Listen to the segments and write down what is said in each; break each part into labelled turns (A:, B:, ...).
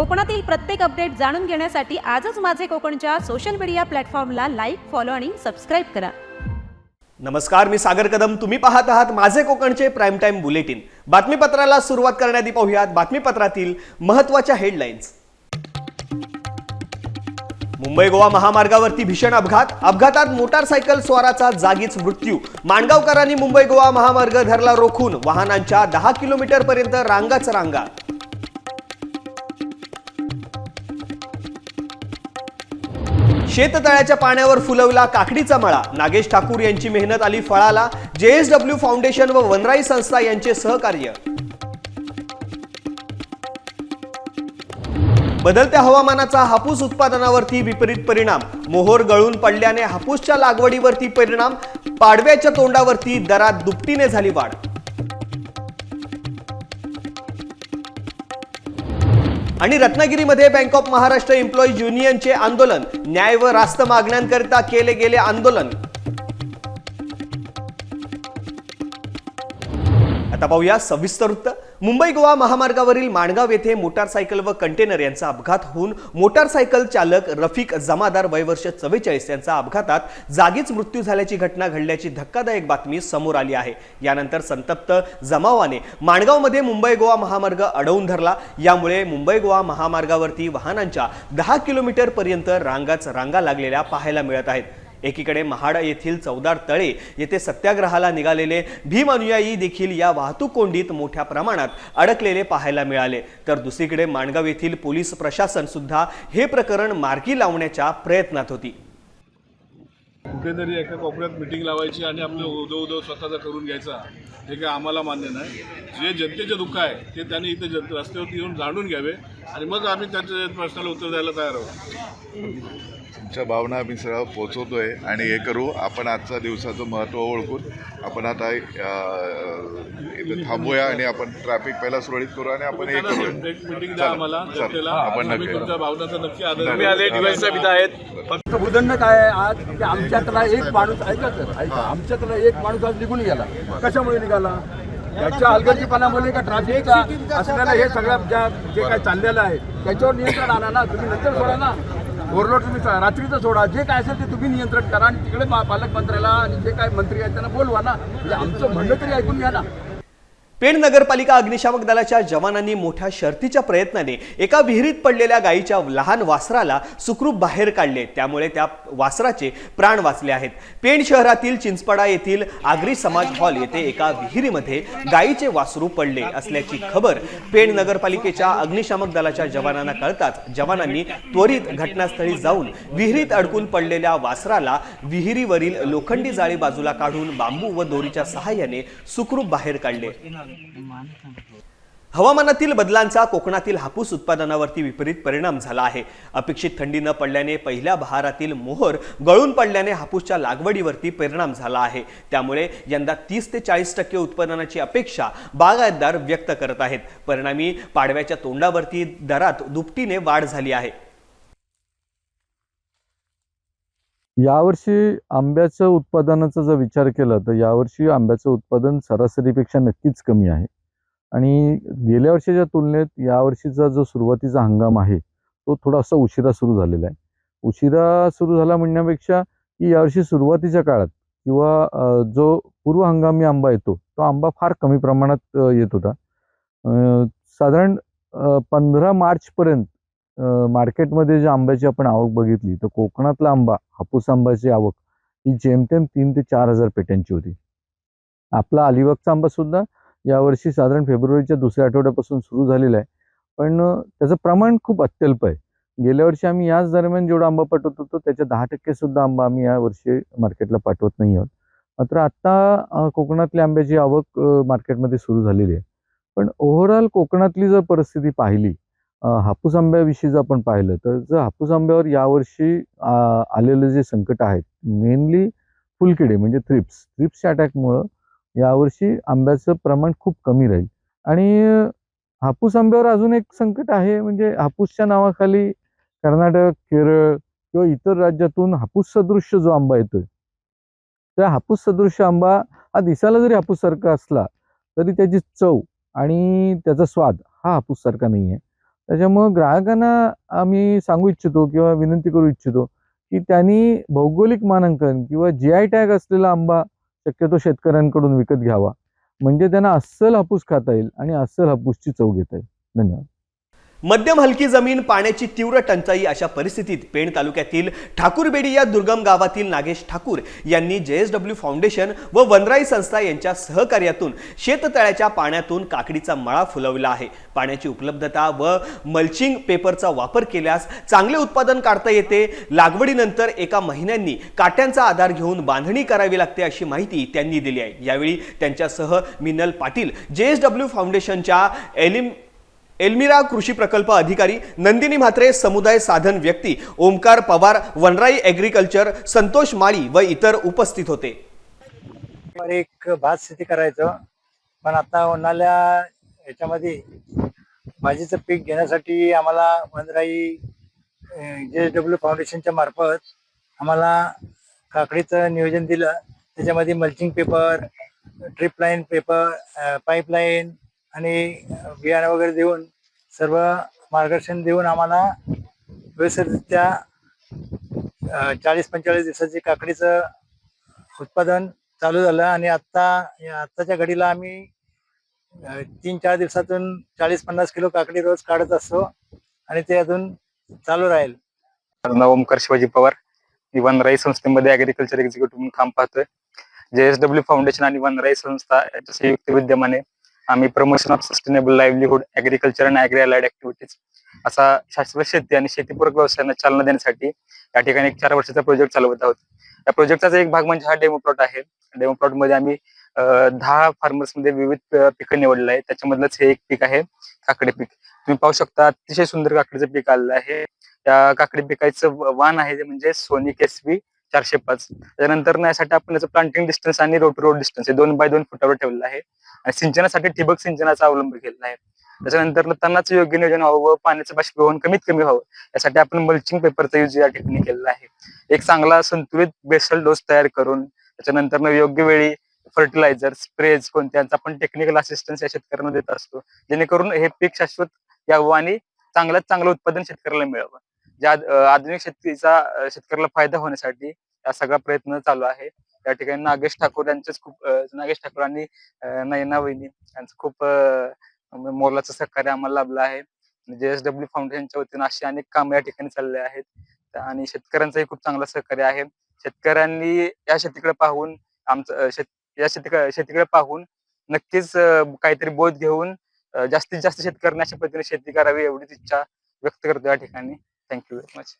A: कोकणातील प्रत्येक अपडेट जाणून घेण्यासाठी आजच माझे कोकणच्या सोशल मीडिया प्लॅटफॉर्मला लाईक फॉलो आणि सबस्क्राईब करा.
B: नमस्कार मी सागर कदम. तुम्ही पाहत आहात माझे कोकणचे प्राईम टाइम बुलेटिन बातमीपत्राला सुरुवात करण्याआधी पाहूयात बातमीपत्रातील महत्त्वाच्या हेडलाईन्स मुंबई गोवा महामार्गावरती भीषण अपघात. अपघातात मोटारसायकल स्वाराचा जागीच मृत्यू. माणगावकरांनी मुंबई गोवा महामार्ग धरला रोखून. वाहनांच्या दहा किलोमीटर पर्यंत रांगाच रांगा. शेततळ्याच्या पाण्यावर फुलवला काकडीचा मळा. नागेश ठाकूर यांची मेहनत आली फळाला. जेएसडब्ल्यू फाउंडेशन व वनराई संस्था यांचे सहकार्य. बदलत्या हवामानाचा हापूस उत्पादनावरती विपरीत परिणाम. मोहोर गळून पडल्याने हापूसच्या लागवडीवरती परिणाम. पाडव्याच्या तोंडावरती दरात दुपटीने झाली वाढ. आणि रत्नागिरीमध्ये बँक ऑफ महाराष्ट्र एम्प्लॉईज युनियनचे आंदोलन न्याय व रास्त मागण्यांकरिता केले गेले आंदोलन. आता पाहूया सविस्तर वृत्त मुंबई गोवा महामार्गावरील माणगाव येथे मोटारसायकल व कंटेनर यांचा अपघात होऊन मोटारसायकल चालक रफिक जमादार वयवर्ष चव्वेचाळीस यांचा अपघातात जागीच मृत्यू झाल्याची घटना घडल्याची धक्कादायक बातमी समोर आली आहे. यानंतर संतप्त जमावाने माणगावमध्ये मुंबई गोवा महामार्ग अडवून धरला. यामुळे मुंबई गोवा महामार्गावरती वाहनांच्या दहा किलोमीटर पर्यंत रांगाच रांगा लागलेल्या पाहायला मिळत आहेत. एकीकडे महाड येथील चौदार तळे येथे सत्याग्रहाला निघालेले भीम अनुयायी देखील या वाहतूक कोंडीत मोठ्या प्रमाणात अडकलेले पाहायला मिळाले. तर दुसरीकडे माणगाव येथील पोलीस प्रशासन सुद्धा हे प्रकरण मार्गी लावण्याच्या प्रयत्नात होती.
C: कुठेतरी एका कोपऱ्यात मिटिंग लावायची आणि आपलं उदो उदो स्वतःचा करून घ्यायचा हे काय आम्हाला मान्य नाही. जे जनतेचे दुःख आहे ते त्यांनी इथे जन रस्त्यावरती येऊन जाणून घ्यावे आणि मग आम्ही त्यांच्या प्रश्नाला उत्तर द्यायला तयार आहोत.
D: तुमच्या भावना आम्ही सर्व पोचवतोय आणि हे करू. आपण आजचा दिवसाचं महत्त्व ओळखून आपण आता थांबूया आणि आपण ट्रॅफिक पहिला सुरळीत करू आणि आपण हे करू आपण नक्की
C: तुमच्या भावनाचा नक्की आदर
D: तुम्ही
C: तुम्ही
D: आले,
C: आले
D: दिवाळी
C: दिवाळीचा आहेत.
E: फक्त भूदंड काय आहे आज की आमच्यातला एक माणूस ऐका तर ऐका. आमच्यातला एक माणूस आज निघून गेला. कशामुळे निघाला? त्याच्या हलगर्जीपणामुळे का ट्रॅफिकचा असलेलं हे सगळं ज्या जे काय चाललेलं आहे त्याच्यावर नियंत्रण आणा ना. तुम्ही नंतर सोडा ना. ओव्हरलोड तुम्ही सा- रात्रीचं सोडा जे काय असेल ते तुम्ही नियंत्रण करा आणि तिकडे पालकमंत्र्याला आणि जे काय मंत्री आहेत त्यांना बोलवा ना. म्हणजे आमचं म्हणणं तरी ऐकून घ्या ना.
B: पेण नगरपालिका अग्निशामक दलाच्या जवानांनी मोठ्या शर्तीच्या प्रयत्नाने एका विहिरीत पडलेल्या गायीच्या लहान वासराला सुखरूप बाहेर काढले. त्यामुळे त्या वासराचे प्राण वाचले आहेत. पेण शहरातील चिंचपडा येथील आगरी समाज हॉल येथे एका विहिरीमध्ये गायीचे वासरू पडले असल्याची खबर पेण नगरपालिकेच्या अग्निशामक दलाच्या जवानांना कळताच जवानांनी त्वरित घटनास्थळी जाऊन विहिरीत अडकून पडलेल्या वासराला विहिरीवरील लोखंडी जाळी बाजूला काढून बांबू व दोरीच्या सहाय्याने सुखरूप बाहेर काढले. हवामानातील बदलांचा कोकणातील हापूस उत्पादनावरती विपरीत परिणाम झाला आहे. अपेक्षित थंडी न पडल्याने पहिल्या बहारातील मोहर गळून पडल्याने हापूसच्या लागवडीवरती परिणाम झाला आहे. त्यामुळे यंदा तीस ते चाळीस टक्के उत्पादनाची अपेक्षा बागायतदार व्यक्त करत आहेत. परिणामी पाडव्याच्या तोंडावरती दरात दुपटीने वाढ झाली आहे.
F: यावर्षी आंब्याचं उत्पादनाचा जर विचार केला तर यावर्षी आंब्याचं उत्पादन सरासरीपेक्षा नक्कीच कमी आहे. आणि गेल्या वर्षीच्या तुलनेत यावर्षीचा जो सुरुवातीचा हंगाम आहे तो थोडासा उशिरा सुरू झालेला आहे. उशिरा सुरू झाला म्हणण्यापेक्षा की यावर्षी सुरुवातीच्या काळात किंवा जो पूर्व हंगामी आंबा येतो तो आंबा फार कमी प्रमाणात येत होता. साधारण पंधरा मार्चपर्यंत मार्केटमध्ये जे आंब्याची आपण आवक बघितली तर कोकणातला आंबा हापूस आंब्याची आवक ही जेमतेम तीन ते चार हजार पेट्यांची होती. आपला अलिबागचा आंबा सुद्धा यावर्षी साधारण फेब्रुवारीच्या दुसऱ्या आठवड्यापासून सुरू झालेला आहे. पण त्याचं प्रमाण खूप अत्यल्प आहे. गेल्या वर्षी आम्ही याच दरम्यान जेवढा आंबा पाठवत होतो त्याच्या दहा टक्के सुद्धा आंबा आम्ही या वर्षी मार्केटला पाठवत नाही आहोत. मात्र आत्ता कोकणातल्या आंब्याची आवक मार्केटमध्ये सुरू झालेली आहे. पण ओव्हरऑल कोकणातली जर परिस्थिती पाहिली हापूस आंब्याविषयी जर आपण पाहिलं तर जर हापूस आंब्यावर यावर्षी आलेले आलेलं जे संकट आहेत मेनली फुलकिडे म्हणजे थ्रिप्स थ्रिप्सच्या अटॅकमुळं यावर्षी आंब्याचं प्रमाण खूप कमी राहील. आणि हापूस आंब्यावर अजून एक संकट आहे म्हणजे हापूसच्या नावाखाली कर्नाटक केरळ किंवा इतर राज्यातून हापूस सदृश्य जो आंबा येतोय त्या हापूस सदृश्य आंबा हा दिसायला जरी हापूससारखा असला तरी त्याची चव आणि त्याचा स्वाद हा हापूससारखा नाही आहे त्याच्यामुळं ग्राहकांना आम्ही सांगू इच्छितो किंवा विनंती करू इच्छितो की त्यांनी भौगोलिक मानांकन किंवा जी आय टॅग असलेला आंबा शक्यतो शेतकऱ्यांकडून विकत घ्यावा. म्हणजे त्यांना अस्सल हापूस खाता येईल आणि अस्सल हापूसची चव घेता येईल. धन्यवाद.
B: मध्यम हलकी जमीन पाण्याची तीव्र टंचाई अशा परिस्थितीत पेण तालुक्यातील ठाकूरबेडी या दुर्गम गावातील नागेश ठाकूर यांनी जेएसडब्ल्यू फाउंडेशन व वनराई संस्था यांच्या सहकार्यातून शेततळ्याच्या पाण्यातून काकडीचा मळा फुलवला आहे. पाण्याची उपलब्धता व मल्चिंग पेपरचा वापर केल्यास चांगले उत्पादन काढता येते. लागवडीनंतर एका महिन्यांनी काट्यांचा आधार घेऊन बांधणी करावी लागते अशी माहिती त्यांनी दिली आहे. यावेळी त्यांच्यासह मिनल पाटील जेएसडब्ल्यू फाउंडेशनच्या एलिम एल्मिरा कृषी प्रकल्प अधिकारी नंदिनी म्हात्रे समुदाय साधन व्यक्ती ओमकार पवार वनराई ॲग्रिकल्चर संतोष माळी व इतर उपस्थित होते.
G: एक भात शेती करायचं पण आता उन्हाळ्या याच्यामध्ये भाजीचं पीक घेण्यासाठी आम्हाला वनराई जे डब्ल्यू फाउंडेशनच्या मार्फत आम्हाला काकडीचं नियोजन दिलं. त्याच्यामध्ये mulching paper drip line paper pipeline आणि बियाणं वगैरे देऊन सर्व मार्गदर्शन देऊन आम्हाला व्यवस्थितरित्या चाळीस पंचेचाळीस दिवसाची काकडीचं उत्पादन चालू झालं आणि आत्ता या आत्ताच्या घडीला आम्ही तीन चार दिवसातून चाळीस पन्नास किलो काकडी रोज काढत असतो आणि ते अजून चालू राहील.
H: नाव ओमकर शिवाजी पवार. मी वनराई संस्थेमध्ये ऍग्रिकल्चर एक्झिक्युटिव्ह म्हणून काम पाहतोय. जेएसडब्ल्यू फाउंडेशन आणि वनराई संस्था याच्या संयुक्त विद्यमाने आम्ही promotion of sustainable livelihood agriculture and agri allied activities असा शाश्वत शेती आणि शेतीपूरक व्यवसायांना चालना देण्यासाठी या ठिकाणी एक चार वर्षाचा प्रोजेक्ट चालवत आहोत. या प्रोजेक्टचा एक भाग म्हणजे हा डेमो प्लॉट आहे. डेमो प्लॉटमध्ये आम्ही दहा फार्मर्समध्ये विविध पिकं निवडलं आहे. त्याच्यामधलंच हे एक पीक आहे काकडी पीक. तुम्ही पाहू शकता अतिशय सुंदर काकडीचं पीक आलेलं आहे. त्या काकडी पिकाचं व- वाण आहे ते म्हणजे सोनी केसवी चारशे पाच. त्यानंतर यासाठी आपण याचं प्लांटिंग डिस्टन्स आणि रोट रोड डिस्टन्स हे दोन बाय दोन फुटावर ठेवलं आहे. आणि सिंचनासाठी ठिबक सिंचनाचा अवलंब केलेला आहे. त्याच्यानंतर ना तणाचं योग्य नियोजन व्हावं पाण्याचं बाष्पीभवन कमीत कमी व्हावं यासाठी आपण मल्चिंग पेपरचा यूज या ठिकाणी केलेला आहे. एक चांगला संतुलित बेसल डोस तयार करून त्याच्यानंतर योग्य वेळी फर्टिलायझर स्प्रेज कोणत्यांचा आपण टेक्निकल असिस्टन्स या शेतकऱ्यांना देत असतो. जेणेकरून हे पीक शाश्वत यावं आणि चांगल्यात चांगलं उत्पादन शेतकऱ्याला मिळावं. ज्या आधुनिक शेतीचा शेतकऱ्याला फायदा होण्यासाठी हा सगळा प्रयत्न चालू आहे. या ठिकाणी नागेश ठाकूर यांचेच खूप नागेश ठाकूर आणि नयना वहिनी यांचं खूप मोलाचं सहकार्य आम्हाला लाभलं आहे. जेएसडब्ल्यू फाउंडेशनच्या वतीनं अशी अनेक कामं या ठिकाणी चालले आहेत. आणि शेतकऱ्यांचंही खूप चांगलं सहकार्य आहे. शेतकऱ्यांनी या शेतीकडे पाहून आमचं शेत या शेतीकडे शेतीकडे पाहून नक्कीच काहीतरी बोध घेऊन जास्तीत जास्त शेतकऱ्यांनी अशा पद्धतीने शेती करावी एवढीच इच्छा व्यक्त करतो या ठिकाणी. थँक्यू व्हेरी मच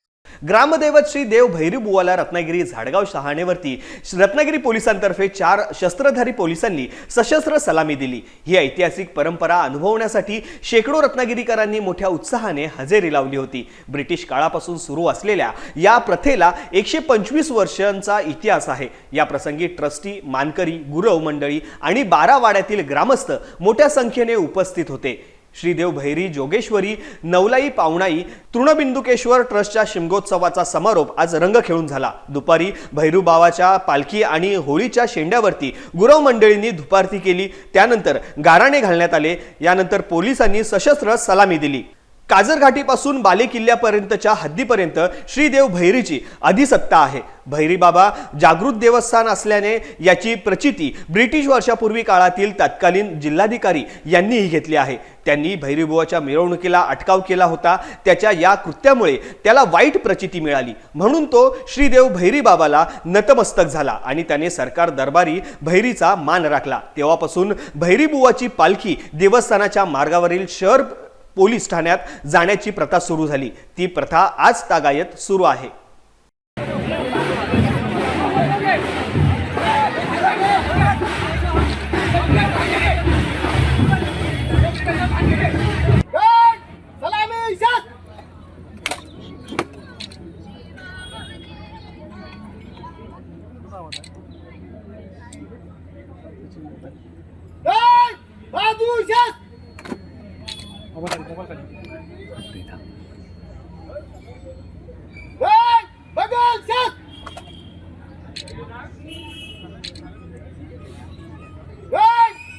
B: ग्रामदैवत श्री देव भैरी बुवाला रत्नागिरी झाडगाव शहाणेवरती रत्नागिरी पोलिसांतर्फे चार शस्त्रधारी पोलिसांनी सशस्त्र सलामी दिली. ही ऐतिहासिक परंपरा अनुभवण्यासाठी शेकडो रत्नागिरीकरांनी मोठ्या उत्साहाने हजेरी लावली होती. ब्रिटिश काळापासून सुरू असलेल्या या प्रथेला एकशे पंचवीस वर्षांचा इतिहास आहे. या प्रसंगी ट्रस्टी मानकरी गुरव मंडळी आणि बारा वाड्यातील ग्रामस्थ मोठ्या संख्येने उपस्थित होते. श्रीदेव भैरी जोगेश्वरी नवलाई पावणाई तृणबिंदुकेश्वर ट्रस्टच्या शिमगोत्सवाचा समारोप आज रंग खेळून झाला. दुपारी भैरूबावाच्या पालखी आणि होळीच्या शेंड्यावरती गुरव मंडळींनी धुपारती केली. त्यानंतर गाराणे घालण्यात आले. यानंतर पोलिसांनी सशस्त्र सलामी दिली. काजरघाटीपासून बाले किल्ल्यापर्यंतच्या हद्दीपर्यंत श्रीदेव भैरीची अधिसत्ता आहे. भैरीबाबा जागृत देवस्थान असल्याने याची प्रचिती ब्रिटिश वर्षापूर्वी काळातील तत्कालीन जिल्हाधिकारी यांनीही घेतली आहे. त्यांनी भैरीबुवाच्या मिरवणुकीला अटकाव केला होता. त्याच्या या कृत्यामुळे त्याला वाईट प्रचिती मिळाली. म्हणून तो श्रीदेव भैरीबाबाला नतमस्तक झाला आणि त्याने सरकार दरबारी भैरीचा मान राखला. तेव्हापासून भैरीबुवाची पालखी देवस्थानाच्या मार्गावरील शहर पोलीस ठाण्यात जाण्याची प्रथा सुरू झाली. ती प्रथा आज तागायत सुरू आहे.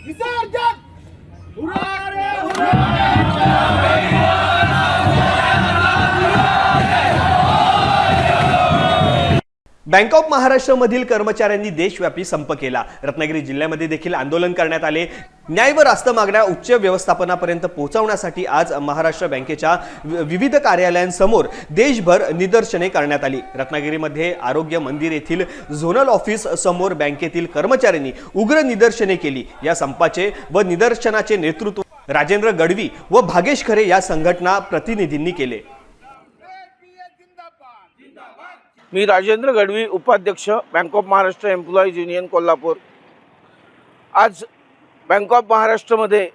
E: विसर्जन
B: बँक ऑफ महाराष्ट्रमधील कर्मचाऱ्यांनी देशव्यापी संप केला. रत्नागिरी जिल्ह्यामध्ये देखील आंदोलन करण्यात आले. न्याय व रास्त मागण्या उच्च व्यवस्थापनापर्यंत पोहोचवण्यासाठी आज महाराष्ट्र बँकेच्या वि- विविध कार्यालयांसमोर देशभर निदर्शने करण्यात आली. रत्नागिरीमध्ये आरोग्य मंदिर येथील झोनल ऑफिस समोर बँकेतील कर्मचाऱ्यांनी उग्र निदर्शने केली. या संपाचे व निदर्शनाचे नेतृत्व राजेंद्र गडवी व भागेश खरे या संघटना प्रतिनिधींनी केले.
I: मी राजेंद्र गडवी उपाध्यक्ष bank of Maharashtra employees union Kolhapur. आज बँक ऑफ महाराष्ट्रमध्ये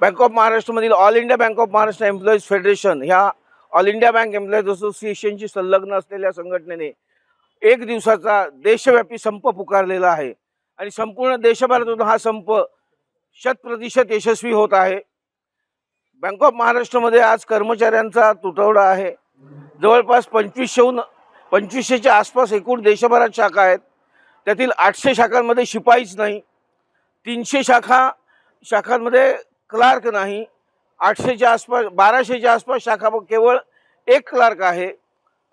I: bank of महाराष्ट्रमधील all India bank of Maharashtra employees federation ह्या ऑल इंडिया बँक एम्प्लॉईज असोसिएशनशी संलग्न असलेल्या संघटनेने एक दिवसाचा देशव्यापी संप पुकारलेला आहे. आणि संपूर्ण देशभरातून हा संप शतप्रतिशत यशस्वी होत आहे. बँक ऑफ महाराष्ट्रमध्ये आज कर्मचाऱ्यांचा तुटवडा आहे. जवळपास पंचवीसशेहून पंचवीसशेच्या आसपास एकूण देशभरात शाखा आहेत. त्यातील आठशे शाखांमध्ये शिपाईच नाही. तीनशे शाखा शाखांमध्ये क्लार्क नाही. आठशेच्या आसपास बाराशेच्या आसपास शाखा केवळ एक क्लार्क आहे.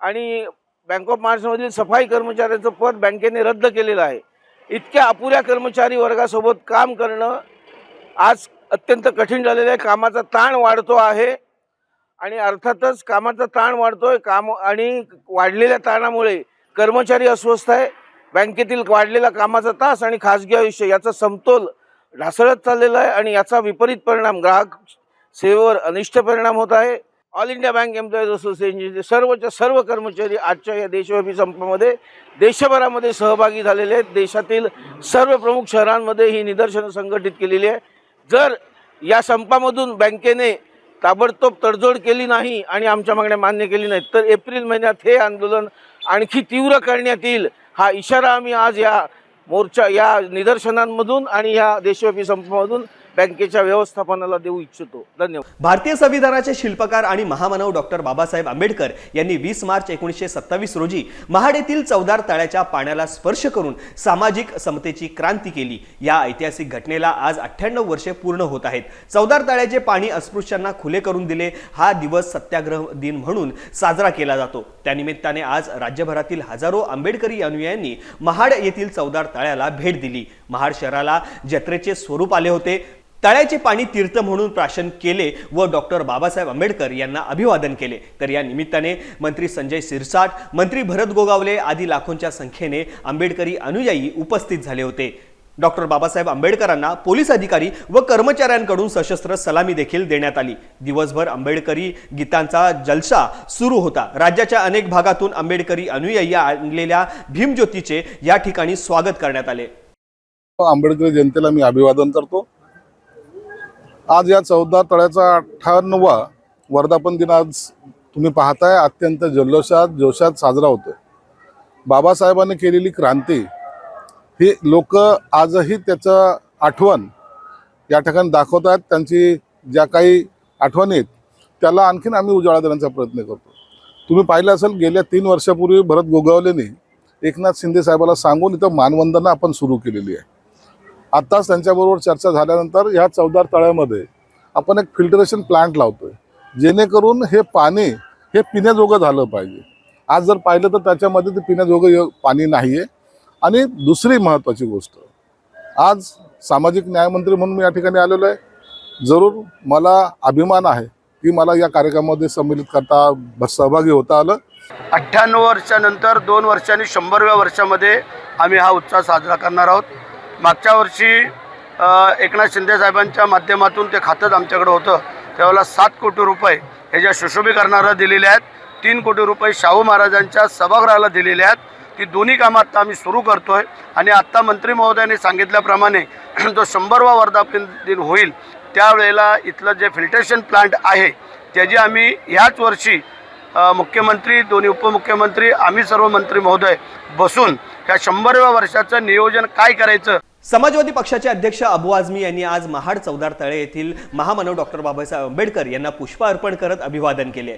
I: आणि बँक ऑफ महाराष्ट्रमधील सफाई कर्मचाऱ्यांचं पद बँकेने रद्द केलेलं आहे. इतक्या अपुऱ्या कर्मचारी वर्गासोबत काम करणं आज अत्यंत कठीण झालेलं आहे. कामाचा ताण वाढतो आहे. आणि अर्थातच कामाचा ताण वाढतोय. काम आणि वाढलेल्या ताणामुळे कर्मचारी अस्वस्थ आहे. बँकेतील वाढलेला कामाचा तास आणि खाजगी आयुष्य याचा समतोल ढासळत चाललेला आहे आणि याचा विपरीत परिणाम ग्राहक सेवेवर अनिष्ट परिणाम होत आहे. ऑल इंडिया बँक एम्प्लॉईज असोसिएशनचे सर्वच्या सर्व कर्मचारी आजच्या या देशव्यापी संपामध्ये देशभरामध्ये सहभागी झालेले आहेत. देशातील सर्व प्रमुख शहरांमध्ये ही निदर्शनं संघटित केलेली आहे. जर या संपामधून बँकेने ताबडतोब तडजोड केली नाही आणि आमच्या मागण्या मान्य केली नाहीत. तर एप्रिल महिन्यात हे आंदोलन आणखी तीव्र करण्यात येईल हा इशारा आम्ही आज या मोर्चा या निदर्शनांमधून आणि या देशव्यापी संपामधून बँकेच्या व्यवस्थापनाला देऊ इच्छितो. धन्यवाद.
B: भारतीय संविधानाचे शिल्पकार आणि महामानव डॉक्टर बाबासाहेब आंबेडकर यांनी वीस मार्च एकोणीसशे सत्तावीस रोजी महाड येथील चौदार तळ्याच्या पाण्याला स्पर्श करून सामाजिक समतेची क्रांती केली. या ऐतिहासिक घटनेला आज अठ्ठ्याण्णव वर्षे पूर्ण होत आहेत. चौदार तळ्याचे पाणी अस्पृश्यांना खुले करून दिले हा दिवस सत्याग्रह दिन म्हणून साजरा केला जातो. त्यानिमित्ताने आज राज्यभरातील हजारो आंबेडकरी अनुयायांनी महाड येथील चौदार तळ्याला भेट दिली. महाड शहराला जत्रेचे स्वरूप आले होते. तळ्याचे पाणी तीर्थ म्हणून प्राशन केले व डॉक्टर बाबासाहेब आंबेडकर यांना अभिवादन केले. तर या निमित्ताने मंत्री संजय सिरसाट मंत्री भरत गोगावले आदी लाखोंच्या संख्येने आंबेडकरी अनुयायी उपस्थित झाले होते. डॉक्टर बाबासाहेब आंबेडकरांना पोलीस अधिकारी व कर्मचाऱ्यांकडून सशस्त्र सलामी देखील देण्यात आली. दिवसभर आंबेडकरी गीतांचा जलसा सुरू होता. राज्याच्या अनेक भागातून आंबेडकरी अनुयायी आणलेल्या भीमज्योतीचे या ठिकाणी स्वागत करण्यात आले.
J: आंबेडकरी जनतेला मी अभिवादन करतो. आज या चौदा तळ्याचा अठ्ठावन्नवा वर्धापन दिन आज तुम्ही पाहताय. अत्यंत जल्लोषात जोशात साजरा होतोय. बाबासाहेबांनी केलेली क्रांती ही लोक आजही त्याचं आठवण या ठिकाणी दाखवत आहेत. त्यांची ज्या काही आठवणी आहेत त्याला आणखीन आम्ही उजाळा देण्याचा प्रयत्न करतो. तुम्ही पाहिलं असेल गेल्या तीन वर्षापूर्वी भरत गोगावलेने एकनाथ शिंदे साहेबाला सांगून इथं मानवंदना आपण सुरू केलेली आहे. आत्ताच त्यांच्याबरोबर चर्चा झाल्यानंतर ह्या चौदार तळ्यामध्ये आपण एक फिल्टरेशन प्लांट आहे जेणेकरून हे पाणी हे पिण्याजोगं झालं पाहिजे. आज जर पाहिलं तर त्याच्यामध्ये ते पिण्याजोगं य- पाणी नाही आहे आणि दुसरी महत्त्वाची गोष्ट आज सामाजिक न्यायमंत्री म्हणून मी या ठिकाणी आलेलो आहे. जरूर मला अभिमान आहे की मला या कार्यक्रमामध्ये संमिलित करता सहभागी होता आलं.
K: अठ्ठ्याण्णव वर्षानंतर दोन वर्षांनी शंभरव्या वर्षामध्ये आम्ही हा उत्सव साजरा करणार आहोत. मागच्या वर्षी एकनाथ शिंदे साहेबांच्या माध्यमातून ते खातंच आमच्याकडे होतं. त्यावेळेला सात कोटी रुपये हे ज्या सुशोभीकरणाला दिलेले आहेत तीन कोटी रुपये शाहू महाराजांच्या सभागृहाला दिलेले आहेत. ती दोन्ही कामं आत्ता आम्ही सुरू करतो आहे आणि आत्ता मंत्री महोदयांनी सांगितल्याप्रमाणे जो शंभरवा वर्धापन दिन होईल त्यावेळेला इथलं जे फिल्ट्रेशन प्लांट आहे त्याची आम्ही ह्याच वर्षी मुख्यमंत्री दोन्ही उपमुख्यमंत्री आम्ही सर्व मंत्री महोदय बसून ह्या शंभरव्या वर्षाचं नियोजन काय करायचं
B: समाजवादी पक्षाचे अध्यक्ष अबू आझमी यांनी आज महाड चौदार तळे येथील महामानव डॉक्टर बाबासाहेब आंबेडकर यांना पुष्प अर्पण करत अभिवादन केले.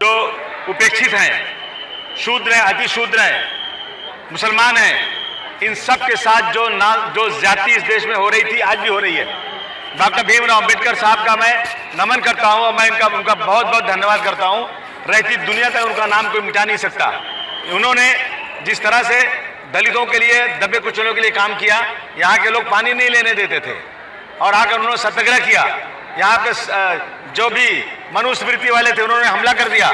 L: जो उपेक्षित है शूद्र है अतिशूद्र है मुसलमान है इन सब के साथ जो ना जो जाति इस देश में हो रही थी आज भी हो रही है। डॉक्टर भीमराव अंबेडकर साहब का मैं नमन करता हूँ और मैं इनका, उनका बहुत बहुत धन्यवाद करता हूँ। रहती दुनिया तक उनका नाम कोई मिटा नहीं सकता। उन्होंने जिस तरह से दलितों के लिए, दबे कुचलों के लिए काम किया, यहाँ के लोग पानी नहीं लेने देते थे। और आकर उन्होंने सत्याग्रह किया। यहाँ पे जो भी मनुस्मृति वाले थे, उन्होंने हमला कर दिया।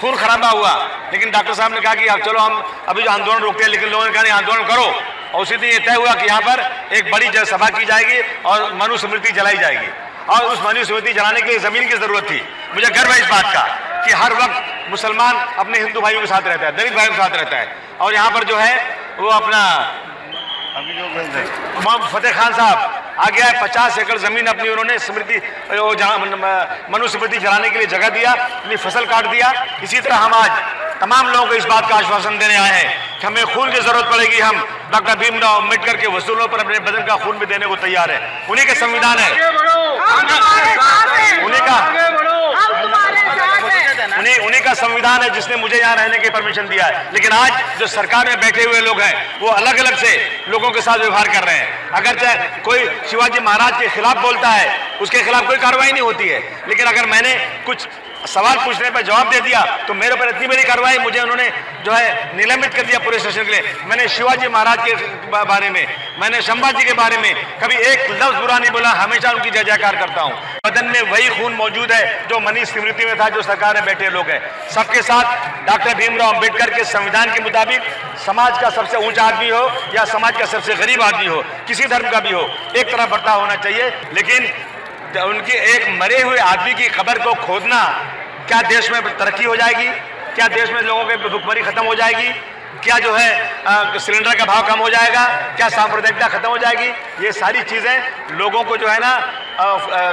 L: खून खराबा हुआ। लेकिन डॉक्टर साहब ने कहा कि, अब चलो हम अभी जो आंदोलन रोकते हैं, लेकिन लोगों ने कहा नहीं, आंदोलन करो। और उसी दिन ये तय हुआ कि यहाँ पर एक बड़ी जनसभा की जाएगी और मनुस्मृति जलाई जाएगी। और उस मनुस्मृति जलाने के लिए ज़मीन की ज़रूरत थी। मुझे गर्व है इस बात का कि हर वक्त मुसलमान अपने हिंदू भाइयों के साथ रहता है, दलित भाइयों के साथ रहता है। और यहाँ पर जो है, वो अपना मोहम्मद फतेह खान साहब, आ गया है, पचास एकड़ ज़मीन अपनी उन्होंने स्मृति मनुस्मृति जलाने के लिए जगह दिया, अपनी फ़सल काट दिया। इसी तरह हम आज तमाम लोगों को इस बात का आश्वासन देने आए हैं कि हमें खून की ज़रूरत पड़ेगी हम डॉक्टर भीमराव अंबेडकर के वसूलों पर अपने बदन का खून भी देने को तैयार है। उन्हीं का संविधान है। उन्हीं का उन्हीं उन्हीं का संविधान है जिसने मुझे यहाँ रहने की परमिशन दिया है। लेकिन आज जो सरकार में बैठे हुए लोग हैं वो अलग अलग से लोगों के साथ व्यवहार कर रहे हैं। अगर चाहे कोई शिवाजी महाराज के खिलाफ बोलता है उसके खिलाफ कोई कार्रवाई नहीं होती है। लेकिन अगर मैंने कुछ सवाल पूछने पर जवाब दे दिया तो मेरे ऊपर इतनी बड़ी कार्रवाई मुझे उन्होंने जो है निलंबित कर दिया पुलिस स्टेशन के लिए। मैंने शिवाजी महाराज के बारे में, मैंने संभाजी के बारे में कभी एक लफ्ज बुरा नहीं बोला, हमेशा उनकी जय जयकार करता हूँ। बदन में वही खून मौजूद है जो मनीष स्मृति में था, जो सरकार में बैठे लोग हैं। सबके साथ डॉक्टर भीमराव अंबेडकर के संविधान के मुताबिक समाज का सबसे ऊँचा आदमी हो या समाज का सबसे गरीब आदमी हो, किसी धर्म का भी हो, एक तरह बर्ताव होना चाहिए। लेकिन उनके एक मरे हुए आदमी की खबर को खोदना क्या देश में तरक्की हो जाएगी? क्या देश में लोगों की भुखमरी खत्म हो जाएगी? क्या जो है सिलेंडर का भाव कम हो जाएगा? क्या सांप्रदायिकता खत्म हो जाएगी? ये सारी चीज़ें लोगों को जो है ना आ, आ,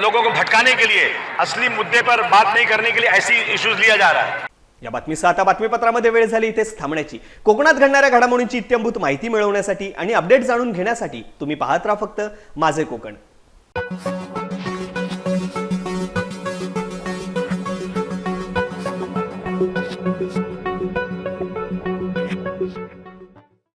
L: लोगों को भटकाने के लिए असली मुद्दे पर बात नहीं करने के लिए ऐसी इश्यूज लिया जा रहा है।
B: या बातमीसह आता बातमीपत्रामध्ये वेळ झाली इथेच थांबण्याची. कोकणात घडणाऱ्या घडामोडींची इत्यंभूत माहिती मिळवण्यासाठी आणि अपडेट जाणून घेण्यासाठी तुम्ही पाहत राहा फक्त माझे कोकण.